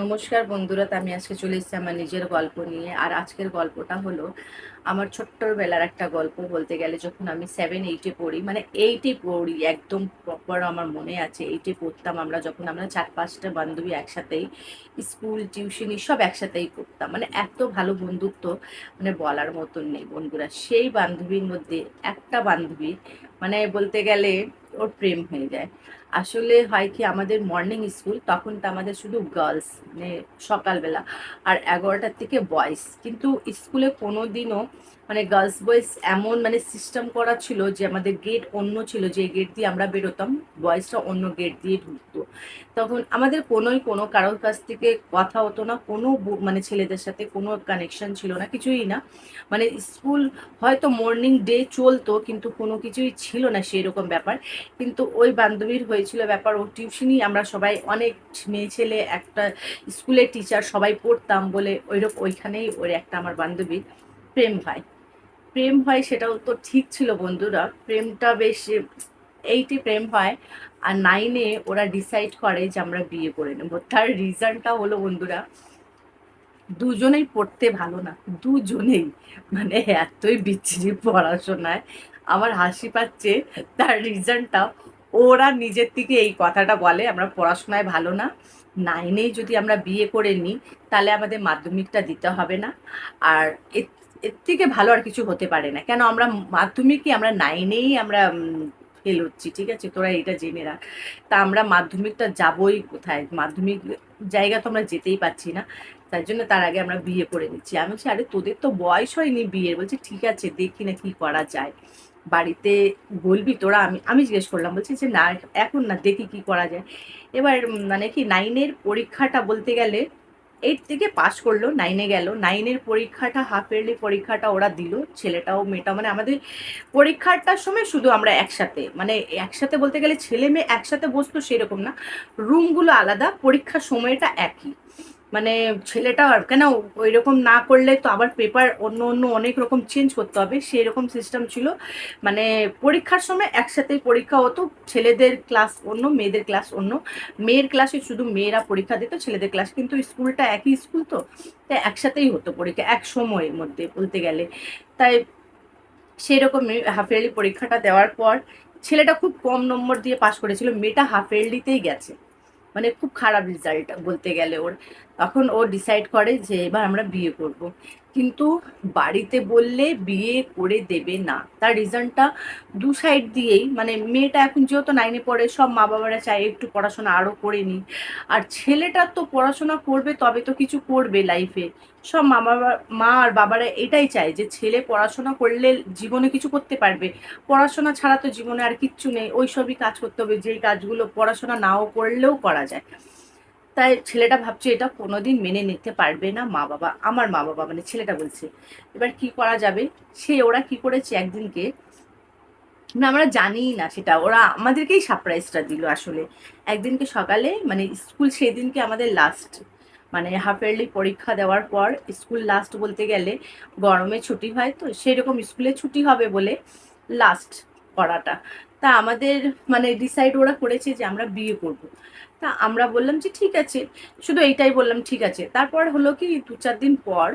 নমস্কার বন্ধুরা আমি আজকে চলে এসেছি আমার নিজের গল্প নিয়ে। আর আজকের গল্পটা হলো আমার ছোট্টবেলার একটা গল্প বলতে গেলে, যখন আমি সেভেন এইটে পড়ি মানে এইটে পড়ি, একদম প্রপার আমার মনে আছে এইটে পড়তাম আমরা যখন আমরা চার পাঁচটা বান্ধবী একসাথেই, স্কুল টিউশনি সব একসাথেই করতাম মানে এত ভালো বন্ধুত্ব মানে বলার মতন নেই বন্ধুরা। সেই বান্ধবীর মধ্যে একটা বান্ধবী মানে বলতে গেলে ওর প্রেম হয়ে যায়। আসলে হয় কি, আমাদের মর্নিং স্কুল তখন তো আমাদের শুধু গার্লস মানে সকালবেলা আর এগারোটার থেকে বয়েজ কিন্তু স্কুলে কোনো দিনও মানে গার্লস বয়েজ এমন মানে সিস্টেম করা ছিল যে আমাদের গেট অন্য ছিল, যে গেট দিয়ে আমরা বেরোতাম বয়েজটা অন্য গেট দিয়ে ঢুকতো। তখন আমাদের কোনোই কোনো কারোর কাছ থেকে কথা হতো না, কোনো মানে ছেলেদের সাথে কোনো কানেকশন ছিল না, কিছুই না। মানে স্কুল হয়তো মর্নিং ডে চলতো, কিন্তু কোনো কিছুই ছিল না সেই রকম ব্যাপার। কিন্তু ওই বান্ধবীর হয়েছিল ব্যাপার, ও টিউশনি আমরা সবাই অনেক মেয়ে ছেলে, একটা স্কুলের টিচার সবাই পড়তাম বলে ওইরকম ওইখানেই ওর একটা আমার বান্ধবীর প্রেম হয়। প্রেম হয় সেটাও তো ঠিক ছিল বন্ধুরা, প্রেমটা বেশ এইটে প্রেম হয় আর নাইনে ওরা ডিসাইড করে যে আমরা বিয়ে করে নেব। তার রিজনটা হলো বন্ধুরা, দুজনেই পড়তে ভালো না, দুজনেই মানে এতই বিচ্ছিরি পড়াশোনায়, আমার হাসি পাচ্ছে তার রিজনটা ওরা নিজের থেকে এই কথাটা বলে, আমরা পড়াশোনায় ভালো না। নাইনেই যদি আমরা বিয়ে করে নিই, তাহলে আমাদের মাধ্যমিকটা দিতে হবে না। আর এর থেকে ভালো আর কিছু হতে পারে না। কেন আমরা মাধ্যমিকই আমরা নাইনেই আমরা ফেল হচ্ছি, ঠিক আছে? তোরা এটা জেনে রাখ। তা আমরা মাধ্যমিকটা যাবই কোথায়? মাধ্যমিক জায়গা তো আমরা যেতেই পারছি না। তার জন্য তার আগে আমরা বিয়ে করে নিচ্ছি। আমি বলছি, আরে তোদের তো বয়স হয়নি বিয়ের বলছি, ঠিক আছে, দেখি না কি করা যায়। বাড়িতে বলবি তোরা, আমি আমি জিজ্ঞেস করলাম, বলছি যে না, এখন না, দেখি কি করা যায়। এবার মানে কি নাইনের পরীক্ষাটা বলতে গেলে এইট থেকে পাশ করল নাইনে গেল। নাইনের পরীক্ষাটা হাফ ইয়ারলি পরীক্ষাটা ওরা দিল, ছেলেটাও, মেয়েটাও মানে আমাদের পরীক্ষাটার সময় শুধু আমরা একসাথে মানে একসাথে বলতে গেলে ছেলে মেয়ে একসাথে বসতো সেরকম না। রুমগুলো আলাদা, পরীক্ষার সময়টা একই। মানে ছেলেটা কেন ওই রকম না করলে তো আবার পেপার অন্য অন্য অনেক রকম চেঞ্জ করতে হবে সেই রকম সিস্টেম ছিল। মানে পরীক্ষার সময় একসাথেই পরীক্ষা হতো, ছেলেদের ক্লাস অন্য, মেয়েদের ক্লাস অন্য। মেয়ের ক্লাসে শুধু মেয়েরা পরীক্ষা দিত, ছেলেদের ক্লাস কিন্তু স্কুলটা একই স্কুল তো তাই একসাথেই হতো পরীক্ষা, এক সময়ের মধ্যে বলতে গেলে। তাই সেই রকম হাফ ইয়ারলি পরীক্ষাটা দেওয়ার পর ছেলেটা খুব কম নম্বর দিয়ে পাশ করেছিল, মেয়েটা হাফ ইয়ারলিতেই গেছে। মানে খুব খারাপ রেজাল্ট বলতে গেলে ওর। তখন ও ডিসাইড করে যে এবার আমরা বিয়ে করব। কিন্তু বাড়িতে বললে বিয়ে করে দেবে না। তার রিজনটা দু সাইড দিয়েই মানে মেয়েটা এখন যেহেতু নাইনে পড়ে, সব মা বাবারা চায় একটু পড়াশোনা আরও করে নিই। আর ছেলেটা তো পড়াশোনা করবে, তবে তো কিছু করবে লাইফে সব মা বাবা মা আর বাবারা এটাই চায় যে ছেলে পড়াশোনা করলে জীবনে কিছু করতে পারবে। পড়াশোনা ছাড়া তো জীবনে আর কিচ্ছু নেই। ওই সবই কাজ করতে হবে। যেই কাজগুলো পড়াশোনা নাও করলেও করা যায়। তাই ছেলেটা ভাবছে এটা কোনোদিন মেনে নিতে পারবে না মা বাবা, আমার মা বাবা মানে ছেলেটা বলছে। এবার কি করা যাবে? সে ওরা কি করেছে একদিনকে? না, আমরা জানিই না সেটা। ওরা আমাদেরকেই সারপ্রাইজটা দিল আসলে। একদিনকে সকালে মানে স্কুল সেই দিনকে আমাদের লাস্ট মানে হাফ ইয়ারলি পরীক্ষা দেওয়ার পর, স্কুল লাস্ট বলতে গেলে গরমে ছুটি হয় তো, সেরকম স্কুলে ছুটি হবে বলে লাস্ট করাটা। তা আমাদের মানে ডিসাইড ওরা করেছে যে আমরা বিয়ে করব। তা আমরা বললাম যে ঠিক আছে, শুধু এইটাই বললাম ঠিক আছে। তারপর হলো কি দু চার দিন পর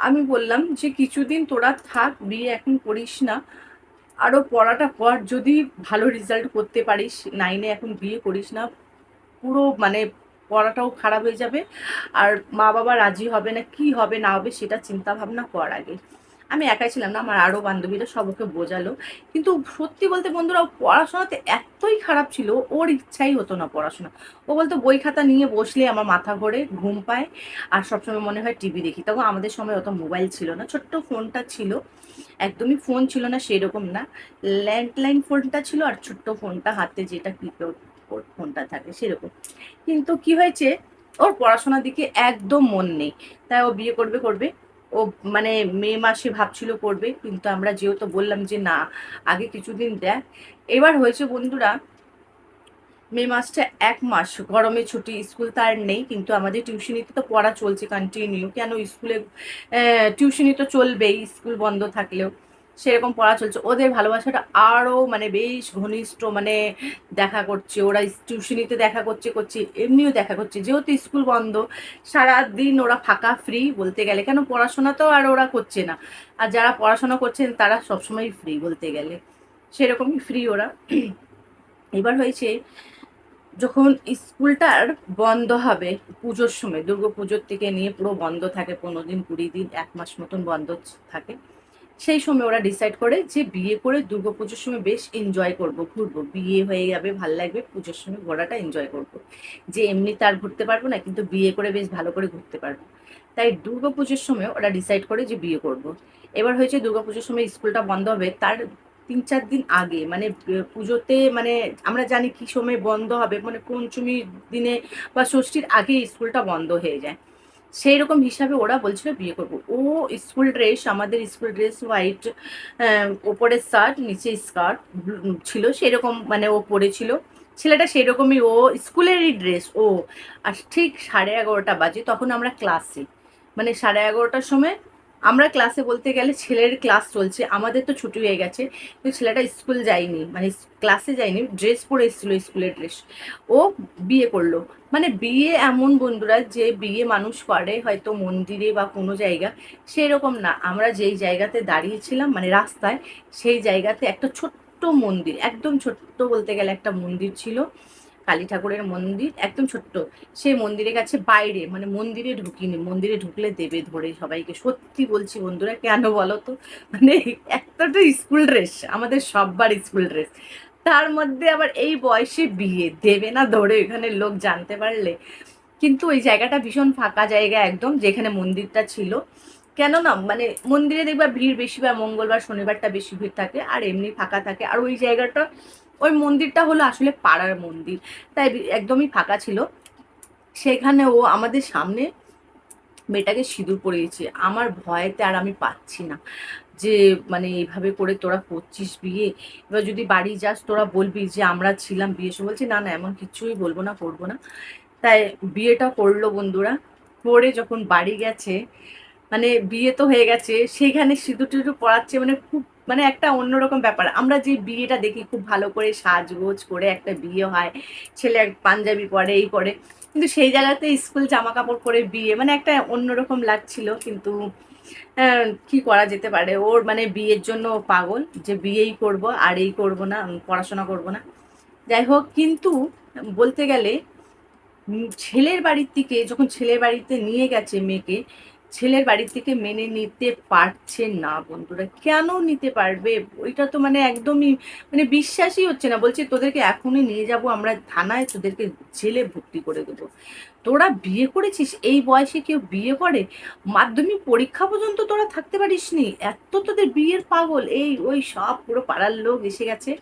আমি বললাম যে কিছুদিন তোরা থাক, বিয়ে এখন করিস না। আরও পড়াটা কর, যদি ভালো রেজাল্ট করতে পারিস নাইনে এখন বিয়ে করিস না, পুরো মানে পড়াটাও খারাপ হয়ে যাবে। আর মা বাবা রাজি হবে না, কি হবে না হবে সেটা চিন্তা ভাবনা কর আগে। আমি একাই ছিলাম না, আমার আরও বান্ধবীরা সব ওকে বোঝালো। কিন্তু সত্যি বলতে বন্ধুরা, ও পড়াশোনাতে এতই খারাপ ছিল, ওর ইচ্ছাই হতো না পড়াশোনা। ও বলতো, বই খাতা নিয়ে বসলে আমার মাথা ঘোরে, ঘুম পায়, আর সবসময় মনে হয় টিভি দেখি। তখন আমাদের সময় অত মোবাইল ছিল না, ছোট্ট ফোনটা ছিল। একদমই ফোন ছিল না, সেরকম না। ল্যান্ডলাইন ফোনটা ছিল, আর ছোট্ট ফোনটা হাতে যেটা কিপ্যাড ফোনটা থাকে, সেরকম। কিন্তু কি হয়েছে, ওর পড়াশোনার দিকে একদম মন নেই। তাই ও বিয়ে করবে করবে ও মানে মে মাসে ভাবছিল করবে, কিন্তু আমরা যেহেতু বললাম যে না, আগে কিছুদিন দেখ। এবার হয়েছে বন্ধুরা, মে মাসটা এক মাস, গরমে ছুটি, স্কুল তার নেই, কিন্তু আমাদের টিউশনিতে তো পড়া চলছে কন্টিনিউ কেন স্কুলে টিউশনি তো চলবেই, স্কুল বন্ধ থাকলেও। সেরকম পড়া চলছে। ওদের ভালোবাসাটা আরও মানে বেশ ঘনিষ্ঠ মানে দেখা করছে। ওরা টিউশনিতে দেখা করছে করছে, এমনিও দেখা করছে। যেহেতু স্কুল বন্ধ, সারাদিন ওরা ফাঁকা ফ্রি বলতে গেলে। কেন? পড়াশোনা তো আর ওরা করছে না। আর যারা পড়াশোনা করছেন, তারা সবসময় ফ্রি বলতে গেলে। সেরকমই ফ্রি ওরা। এবার হয়েছে, যখন স্কুলটার বন্ধ হবে, পুজোর সময় দুর্গা পুজোর থেকে নিয়ে পুরো বন্ধ থাকে, পনেরো দিন, কুড়ি দিন, এক মাস মতন বন্ধ থাকে। সেই সময় ওরা ডিসাইড করে যে বিয়ে করে দুর্গা পুজোর সময় বেশ এনজয় করব, ঘুরবো বিয়ে হয়ে যাবে, ভালো লাগবে, পুজোর সময় ঘোরাটা এনজয় করব। যে এমনি তার ঘুরতে পারব না, কিন্তু বিয়ে করে বেশ ভালো করে ঘুরতে পারব তাই দুর্গা পুজোর সময় ওরা ডিসাইড করে যে বিয়ে করব। এবার হয়েছে দুর্গা পুজোর সময় স্কুলটা বন্ধ হবে, তার তিন চার দিন আগে মানে পুজোতে মানে আমরা জানি কি সময় বন্ধ হবে মানে পঞ্চমীর দিনে বা ষষ্ঠীর আগে স্কুলটা বন্ধ হয়ে যায় সেই রকম হিসাবে ওরা বলছিল বিয়ে করব। ও স্কুল ড্রেস আমাদের স্কুল ড্রেস হোয়াইট ওপরের শার্ট নিচে স্কার্ট ছিল সেরকম মানে ও পরেছিল। ছেলেটা সেই রকমই ও স্কুলেরই ড্রেস ও। আর ঠিক সাড়ে এগারোটা বাজে, তখন আমরা ক্লাসে মানে সাড়ে এগারোটার সময় আমরা ক্লাসে বলতে গেলে ছেলের ক্লাস চলছে, আমাদের তো ছুটি হয়ে গেছে, কিন্তু ছেলেটা স্কুল যায়নি মানে ক্লাসে যায়নি ড্রেস পরে এসেছিল স্কুলের ড্রেস ও বিয়ে করল মানে বিয়ে এমন বন্ধুরা যে বিয়ে মানুষ করে হয়তো মন্দিরে বা কোনো জায়গা সেই রকম না। আমরা যেই জায়গাতে দাঁড়িয়েছিলাম মানে রাস্তায়, সেই জায়গাতে একটা ছোট্ট মন্দির, একদম ছোট্ট বলতে গেলে একটা মন্দির ছিল। কালী ঠাকুরের মন্দির একদম ছোট্ট। সেই মন্দিরের কাছে বাইরে মানে মন্দিরে ঢুকিনি, মন্দিরে ঢুকলে দেবে ধরে সবাইকে। সত্যি বলছি বন্ধুরা, কেন বলো তো? মানে একটা তো স্কুল ড্রেস আমাদের সববার স্কুল ড্রেস তার মধ্যে আবার এই বয়সে বিয়ে, দেবে না ধরে এখানে লোক জানতে পারলে। কিন্তু ওই জায়গাটা ভীষণ ফাঁকা জায়গা একদম, যেখানে মন্দিরটা ছিল। কেন না মানে মন্দিরে দেখবা ভিড় বেশি বা মঙ্গলবার, শনিবারটা বেশি ভিড় থাকে, আর এমনি ফাঁকা থাকে। আর ওই জায়গাটা ওই মন্দিরটা হলো আসলে পাড়ার মন্দির। তাই একদমই ফাঁকা ছিল। সেখানে ও আমাদের সামনে মেয়েটাকে সিঁদুর পরিয়েছে। আমার ভয়েতে আর আমি পাচ্ছি না যে মানে এইভাবে করে তোরা করছিস বিয়ে? এবার যদি বাড়ি যাস, তোরা বলবি যে আমরা ছিলাম বিয়ে। সে বলছি, না না, এমন কিছুই বলব না, করব না। তাই বিয়েটা করল বন্ধুরা। করে যখন বাড়ি গেছে মানে বিয়ে তো হয়ে গেছে সেইখানে সিঁদুর টিঁদুর পড়াচ্ছে মানে খুব মানে একটা অন্যরকম ব্যাপার। আমরা যে বিয়েটা দেখি, খুব ভালো করে সাজগোজ করে একটা বিয়ে হয়, ছেলে পাঞ্জাবি পরে, এই করে কিন্তু সেই জায়গাতে স্কুল জামা কাপড় পরে বিয়ে মানে একটা অন্যরকম লাগছিল। কিন্তু কি করা যেতে পারে? ওর মানে বিয়ের জন্য পাগল যে বিয়েই করব, আর এই করব না পড়াশোনা করব না। যাই হোক, কিন্তু বলতে গেলে ছেলের বাড়ির থেকে যখন ছেলের বাড়িতে নিয়ে গেছে মেয়েকে ছেলের বাড়ি থেকে মেনে নিতে পারছে না বন্ধুরা। কেন নিতে পারবে? ওইটা তো মানে একদমই মানে বিশ্বাসই হচ্ছে না। বলছে, তোদেরকে এখনই নিয়ে যাব, আমরা থানায় তোদেরকে জেলে ভর্তি করে দেবো। তোরা বিয়ে করেছিস? এই বয়সে কেউ বিয়ে করে? মাধ্যমিক পরীক্ষা পর্যন্ত তোরা থাকতে পারিস নি এত তোদের বিয়ের পাগল। এই, ওই সব পুরো পাড়ার লোক এসে গেছে।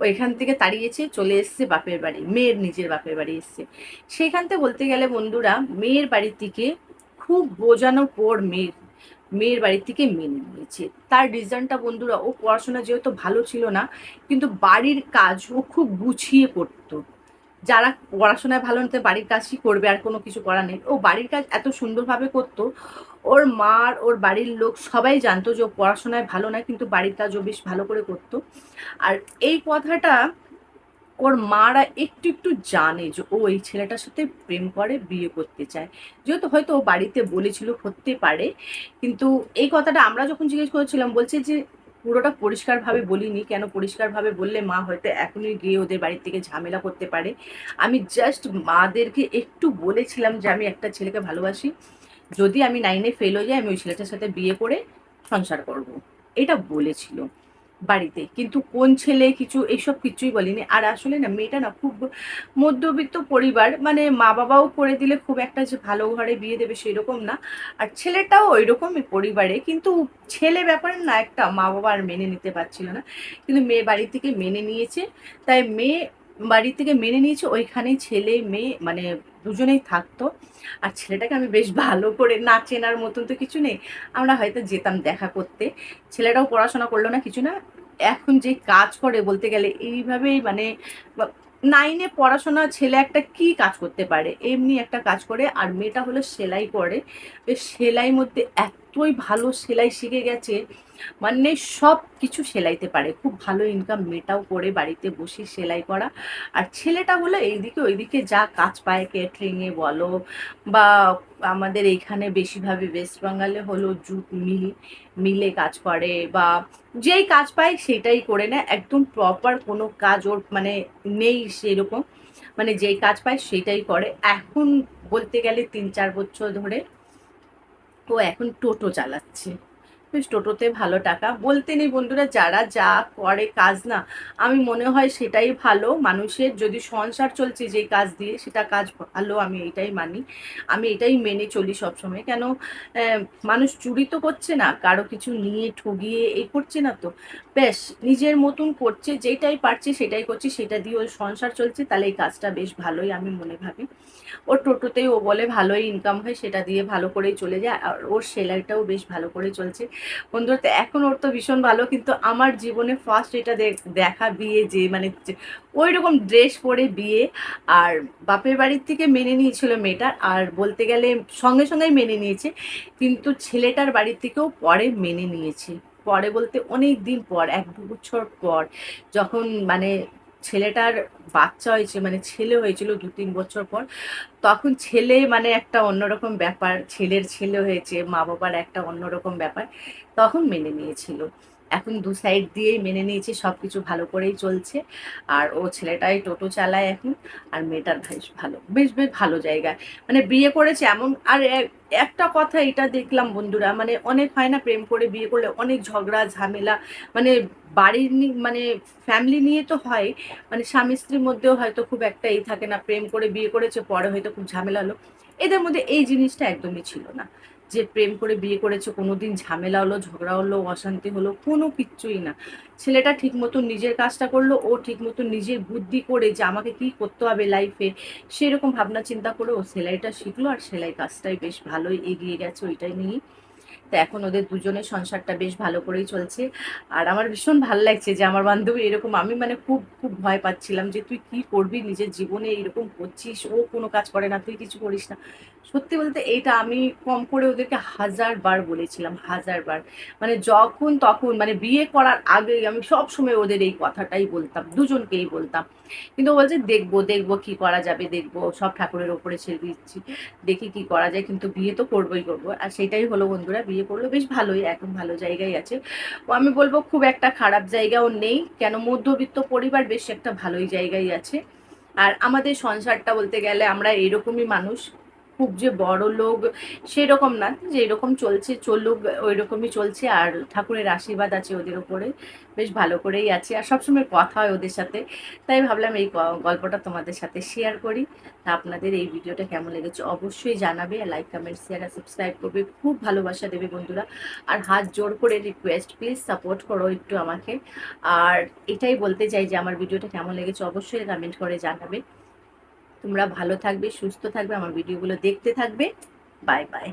ওইখান থেকে তাড়িয়েছে, চলে এসছে বাপের বাড়ি। মেয়ের নিজের বাপের বাড়ি এসছে। সেখান থেকে বলতে গেলে বন্ধুরা, মেয়ের বাড়ির থেকে খুব বোঝানোর পর মেয়ের মেয়ের বাড়ির থেকে মেনে নিয়েছে। তার রিজনটা বন্ধুরা, ও পড়াশোনা যেহেতু ভালো ছিল না, কিন্তু বাড়ির কাজ ও খুব গুছিয়ে করতো। যারা পড়াশোনায় ভালো নিতে বাড়ির কাজই করবে, আর কোনো কিছু করার নেই। ও বাড়ির কাজ এত সুন্দরভাবে করতো, ওর মার ওর বাড়ির লোক সবাই জানতো যে ও পড়াশোনায় ভালো না, কিন্তু বাড়ির কাজও বেশ ভালো করে করতো। আর এই কথাটা ওর মারা একটু একটু জানে যে ও এই ছেলেটার সাথে প্রেম করে, বিয়ে করতে চায়। যেহেতু হয়তো ও বাড়িতে বলেছিল করতে পারে, কিন্তু এই কথাটা আমরা যখন জিজ্ঞেস করেছিলাম, বলছে যে পুরোটা পরিষ্কারভাবে বলিনি, কেন পরিষ্কারভাবে বললে মা হয়তো এখনই গিয়ে ওদের বাড়ির থেকে ঝামেলা করতে পারে। আমি জাস্ট মাদেরকে একটু বলেছিলাম যে আমি একটা ছেলেকে ভালোবাসি, যদি আমি নাইনে ফেল হয়ে যাই, আমি ওই ছেলেটার সাথে বিয়ে করে সংসার করব। এটা বলেছিল। বাড়িতে। কিন্তু কোন ছেলে কিছু এইসব কিছুই বলিনি। আর আসলে না, মেয়েটা না খুব মধ্যবিত্ত পরিবার মানে মা বাবাও করে দিলে খুব একটা যে ভালো ঘরে বিয়ে দেবে সেরকম না। আর ছেলেটাও ওই রকমই পরিবারে। কিন্তু ছেলে ব্যাপারে না একটা মা বাবা আর মেনে নিতে পারছিল না। কিন্তু মেয়ে বাড়ি থেকে মেনে নিয়েছে। তাই মেয়ে বাড়ি থেকে মেনে নিয়েছে ওইখানেই ছেলে, মেয়ে মানে দুজনেই থাকতো। আর ছেলেটাকে আমি বেশ ভালো করে না চেনার মতন তো কিছু নেই। আমরা হয়তো যেতাম দেখা করতে। ছেলেটাও পড়াশোনা করল না, কিছু না। এখন যে কাজ করে বলতে গেলে এইভাবেই মানে নাইনে পড়াশোনা ছেলে একটা কি কাজ করতে পারে? এমনি একটা কাজ করে, আর মেয়েটা হলো সেলাই করে। সেলাই মধ্যে এত এতই ভালো সেলাই শিখে গেছে মানে সব কিছু সেলাইতে পারে। খুব ভালো ইনকাম মেয়েটাও করে বাড়িতে বসে সেলাই করা। আর ছেলেটা হলো এইদিকে ওইদিকে যা কাজ পায় ক্যাটারিংয়ে বলো বা আমাদের এইখানে বেশিরভাগই ওয়েস্ট বেঙ্গলে হলো জুট মিল, মিলে কাজ করে বা যেই কাজ পায় সেটাই করে নেয়। একদম প্রপার কোনো কাজ ওর মানে নেই সেরকম। মানে যেই কাজ পায় সেটাই করে। এখন বলতে গেলে তিন চার বছর ধরে ও এখন টোটো চালাচ্ছে। বেশ, টোটোতে ভালো টাকা। বলতে নেই বন্ধুরা, যারা যা করে কাজ না, আমি মনে হয় সেটাই ভালো। মানুষের যদি সংসার চলছে যে কাজ দিয়ে, সেটা কাজ ভালো, আমি এটাই মানি। আমি এটাই মেনে চলি সবসময়। কেন মানুষ চুরি তো করছে না, কারও কিছু নিয়ে ঠগিয়ে এ করছে না তো। বেশ, নিজের মতন করছে, যেটাই পারছে সেটাই করছে, সেটা দিয়ে ওই সংসার চলছে, তাহলে এই কাজটা বেশ ভালোই আমি মনে ভাবি। ওর টোটোতেই ও বলে ভালোই ইনকাম হয়, সেটা দিয়ে ভালো করেই চলে যায়। আর ওর সেলাইটাও বেশ ভালো করে চলছে। বন্ধুরা, তো এখন ওর তো ভীষণ ভালো, কিন্তু আমার জীবনে ফার্স্ট এটা দেখা বিয়ে যে মানে ওই রকম ড্রেস পরে বিয়ে, আর বাপের বাড়ির থেকে মেনে নিয়েছিল মেয়েটার আর বলতে গেলে সঙ্গে সঙ্গেই মেনে নিয়েছে, কিন্তু ছেলেটার বাড়ির থেকেও পরে মেনে নিয়েছে। পরে বলতে অনেক দিন পর, এক বছর পর, যখন মানে ছেলেটার বাচ্চা হয়েছে মানে ছেলে হয়েছিল দু তিন বছর পর, তখন ছেলে মানে একটা অন্যরকম ব্যাপার, ছেলের ছেলে হয়েছে মা বাবার একটা অন্যরকম ব্যাপার, তখন মেনে নিয়েছিল। এখন দু সাইড দিয়েই মেনে নিয়েছি সব কিছু ভালো করেই চলছে। আর ও ছেলেটাই টোটো চালায় এখন, আর মেয়েটার বেশ ভালো, বেশ বেশ ভালো জায়গায়। মানে বিয়ে করেছে এমন, আর একটা কথা এটা দেখলাম বন্ধুরা মানে অনেক হয় না প্রেম করে বিয়ে করলে অনেক ঝগড়া, ঝামেলা মানে বাড়ির মানে ফ্যামিলি নিয়ে তো হয় মানে স্বামী স্ত্রীর মধ্যেও হয়তো খুব একটা এই থাকে না, প্রেম করে বিয়ে করেছে, পরে হয়তো খুব ঝামেলা হলো। এদের মধ্যে এই জিনিসটা একদমই ছিল না। যে প্রেম করে বিয়ে করেছে কোনো দিন ঝামেলা হলো, ঝগড়া হলো, অশান্তি হলো, কোনো কিচ্ছুই না। ছেলেটা ঠিক মতো নিজের কাজটা করল, ও ঠিক মতো নিজের বুদ্ধি করে যে আমাকে কি করতে হবে লাইফে সেরকম ভাবনা চিন্তা করে ও সেলাইটা শিখলো, আর সেলাই কাজটাই বেশ ভালোই এগিয়ে গেছে, ওইটাই নিয়েই। তো এখন ওদের দুজনের সংসারটা বেশ ভালো করেই চলছে। আর আমার ভীষণ ভালো লাগছে যে আমার বান্ধবী এরকম, আমি মানে খুব খুব ভয় পাচ্ছিলাম যে তুই কি করবি, নিজের জীবনে এরকম করছিস, ও কোনো কাজ করে না, তুই কিছু করিস না। সত্যি বলতে এইটা আমি কম করে ওদেরকে হাজার বার বলেছিলাম হাজার বার মানে যখন তখন মানে বিয়ে করার আগে আমি সব সময় ওদের এই কথাটাই বলতাম, দুজনকেই বলতাম। কিন্তু বলছে, দেখব দেখব কি করা যাবে, দেখব, সব ঠাকুরের ওপরে ছেড়ে দিচ্ছি, দেখি কি করা যায়। কিন্তু বিয়ে তো করবোই করব। আর সেটাই হলো বন্ধুরা বিয়ে করল, বেশ ভালোই, এখন ভালো জায়গায় আছে। ও আমি বলব খুব একটা খারাপ জায়গাও নেই, কেন মধ্যবিত্ত পরিবার বেশ একটা ভালোই জায়গায় আছে। আর আমাদের সংসারটা বলতে গেলে আমরা এরকমই মানুষ খুব যে বড় লোক সেরকম না যে এরকম চলছে, চলুক ওই রকমই চলছে। আর ঠাকুরের আশীর্বাদ আছে ওদের ওপরে বেশ ভালো করেই আছে। আর সবসময় কথা হয় ওদের সাথে। তাই ভাবলাম এই গল্পটা তোমাদের সাথে শেয়ার করি। তা আপনাদের এই ভিডিওটা কেমন লেগেছে অবশ্যই জানাবে। লাইক কমেন্ট শেয়ার আর সাবস্ক্রাইব করবে। খুব ভালোবাসা দেবে বন্ধুরা। আর হাত জোর করে রিকোয়েস্ট প্লিজ সাপোর্ট করো একটু আমাকে। আর এটাই বলতে চাই যে আমার ভিডিওটা কেমন লেগেছে অবশ্যই কমেন্ট করে জানাবে। তোমরা ভালো থাকবে সুস্থ থাকবে আমার ভিডিওগুলো দেখতে থাকবে। Bye bye